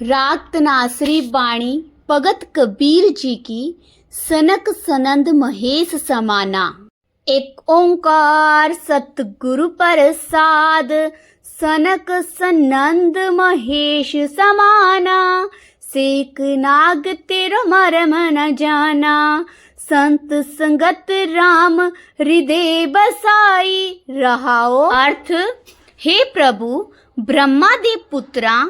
राग तनासरी बाणी भगत कबीर जी की सनक सनंद महेश समाना एक ओंकार सतगुरु प्रसाद सनक सनंद महेश समाना सेक नाग तेरो मरम न जाना संत संगत राम हृदय बसाई रहाओ अर्थ हे प्रभु ब्रह्मा दे पुत्रा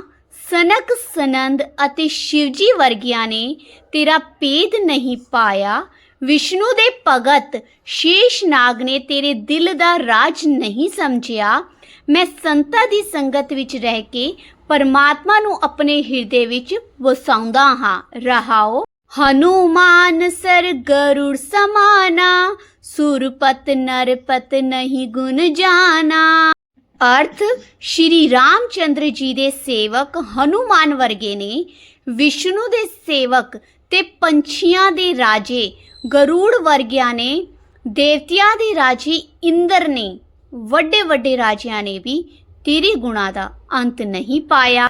ਸਨਕ ਸਨੰਦ ਅਤੇ ਸ਼ਿਵਜੀ ਵਰਗਿਆਂ ਨੇ ਤੇਰਾ ਭੇਦ ਨਹੀਂ ਪਾਇਆ। ਵਿਸ਼ਨੂੰ ਦੇ ਭਗਤ ਸ਼ੇਸ਼ਨਾਗ ਨੇ ਤੇਰੇ ਦਿਲ ਦਾ ਰਾਜ ਨਹੀਂ ਸਮਝਿਆ। ਮੈਂ ਸੰਤਾਂ ਦੀ ਸੰਗਤ ਵਿੱਚ ਰਹਿ ਕੇ ਪਰਮਾਤਮਾ ਨੂੰ ਆਪਣੇ ਹਿਰਦੇ ਵਿੱਚ ਵਸਾਉਂਦਾ ਹਾਂ। ਰਹਾਓ, ਹਨੂਮਾਨ ਸਰ ਗਰੁੜ ਸਮਾਨਾ, ਸੁਰਪਤ ਨਰਪਤ ਨਹੀਂ ਗੁਣ ਜਾਣਾ ਅਰਥ, ਸ਼੍ਰੀ ਰਾਮਚੰਦਰ ਜੀ ਦੇ ਸੇਵਕ ਹਨੂਮਾਨ ਵਰਗੇ ਨੇ ਵਿਸ਼ਨੂੰ ਦੇ ਸੇਵਕ ਤੇ ਪੰਛੀਆਂ ਦੇ ਰਾਜੇ ਗਰੂੜ ਵਰਗਿਆਂ ਨੇ, ਦੇਵਤਿਆਂ ਦੇ ਰਾਜੇ ਇੰਦਰ ਨੇ, ਵੱਡੇ ਵੱਡੇ ਰਾਜਿਆਂ ਨੇ ਵੀ ਤੇਰੇ ਗੁਣਾ ਦਾ ਅੰਤ ਨਹੀਂ ਪਾਇਆ।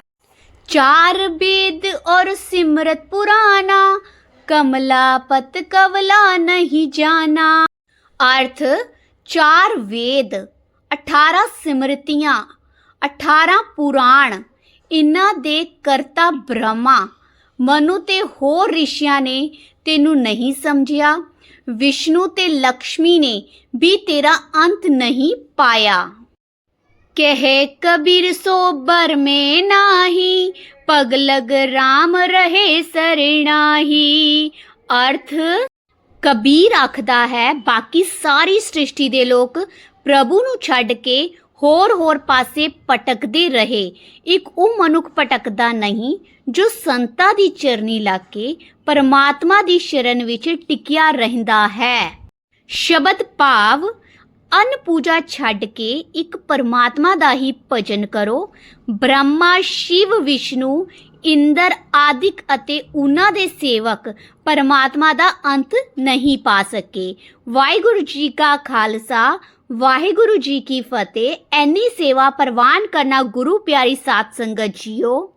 ਚਾਰ ਵੇਦ ਔਰ ਸਿਮਰਤ ਪੁਰਾਣਾ ਕਮਲਾ ਪਤ ਕਵਲਾ ਨਹੀਂ ਜਾਣਾ। ਅਰਥ, ਚਾਰ ਵੇਦ 18 ਸਿਮਰਤੀਆਂ 18 ਪੁਰਾਣ, ਇਨ੍ਹਾਂ ਦੇ ਕਰਤਾ ਬ੍ਰਹਮਾ। ਮਨੁ ਤੇ ਹੋਰ ਰਿਸ਼ੀਆਂ ਨੇ ਤੈਨੂੰ ਨਹੀਂ ਸਮਝਿਆ। ਵਿਸ਼ਨੂੰ ਤੇ ਲక్ష్ਮੀ ਨੇ ਵੀ ਤੇਰਾ ਅੰਤ ਨਹੀਂ ਪਾਇਆ। ਕਹੇ, ਕਬੀਰ ਸੋ ਬਰ ਮੇ ਨਾਹੀ, ਪਗ ਲਗ RAM ਰਹੇ ਸਰਣਾਹੀ ਅਰਥ ਕਬੀਰ ਆਖਦਾ ਹੈ, ਬਾਕੀ ਸਾਰੀ ਸ੍ਰਿਸ਼ਟੀ ਦੇ ਲੋਕ ਪ੍ਰਭੂ ਨੂੰ ਛੱਡ ਕੇ ਹੋਰ ਹੋਰ ਪਾਸੇ ਭਟਕਦੇ ਰਹੇ। ਇੱਕ ਉਹ ਮਨੁੱਖ ਭਟਕਦਾ ਨਹੀਂ, ਜੋ ਸੰਤਾ ਦੀ ਚਰਨੀ ਲਾ ਕੇ ਪਰਮਾਤਮਾ ਦੀ ਸ਼ਰਨ ਵਿੱਚ ਟਿਕਿਆ ਰਹਿੰਦਾ ਹੈ। ਸ਼ਬਦ ਭਾਵ, ਅਨ ਪੂਜਾ ਛੱਡ ਕੇ ਇੱਕ ਪਰਮਾਤਮਾ ਦਾ ਹੀ ਭਜਨ ਕਰੋ। ਬ੍ਰਹਮਾ, ਸ਼ਿਵ, ਵਿਸ਼ਨੂੰ ਇੰਦਰ ਆਦਿਕ ਅਤੇ ਉਹਨਾਂ ਦੇ ਸੇਵਕ ਪਰਮਾਤਮਾ ਦਾ ਅੰਤ ਨਹੀਂ ਪਾ ਸਕੇ। ਵਾਹਿਗੁਰੂ ਜੀ ਕਾ ਖਾਲਸਾ, ਵਾਹਿਗੁਰੂ ਜੀ ਕੀ ਫਤਿਹ। ਐਨੀ ਸੇਵਾ ਪ੍ਰਵਾਨ ਕਰਨਾ ਗੁਰੂ ਪਿਆਰੀ ਸਾਧ ਸੰਗਤ ਜੀਓ।